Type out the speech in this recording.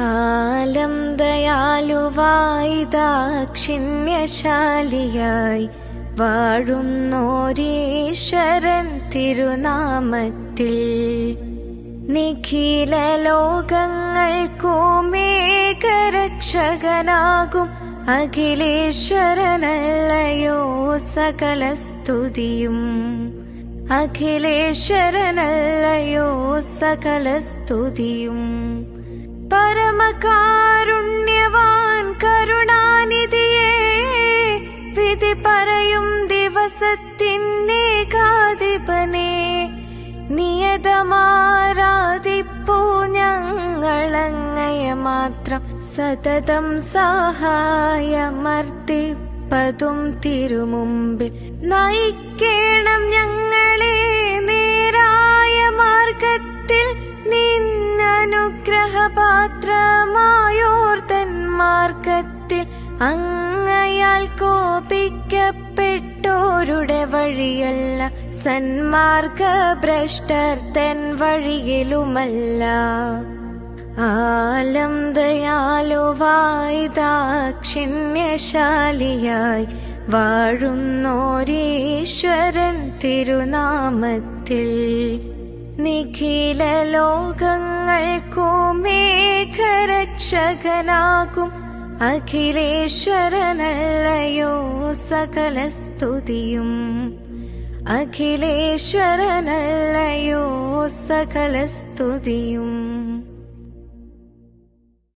ആലം ദയാലുവായി ദാക്ഷിണ്യശാലിയായി വാഴുന്നോരീശ്വരൻ തിരുനാമത്തിൽ. നിഖില ലോകങ്ങൾക്കുമേകരക്ഷകനാകും അഖിലേശ്വരനല്ലയോ സകല സ്തുതിയും അഖിലേശ്വരനല്ലയോ സകല സ്തുതിയും പരമകാരുണ്യവാൻ കരുണാനിധിയേ വിധി പറയും ദിവസത്തിന്നേകാധിപനെ നിയതമാരാധിപ്പൂ ഞങ്ങളങ്ങയ മാത്രം. സതതം സഹായമർത്തിപ്പതും തിരുമുമ്പിൽ നയിക്കേണം ഞങ്ങളെ നിന്നനുഗ്രഹപാത്രമായോർത്തൻ മാർഗത്തിൽ അങ്ങയാൽ കോപിക്കപ്പെട്ടോരുടെ വഴിയല്ല സന്മാർഗ ഭ്രഷ്ടർ തൻ വഴിയിലുമല്ല. ആലം ദയാലുവായി ദാക്ഷിണ്യശാലിയായി വാഴുന്നോരീശ്വരൻ തിരുനാമത്തിൽ. നിഖില ലോകങ്ങൾക്കുമേഘരക്ഷകനാകും അഖിലേശ്വരനല്ലയോ സകല സ്തുതിയും അഖിലേശ്വരനല്ലയോ സകല സ്തുതിയും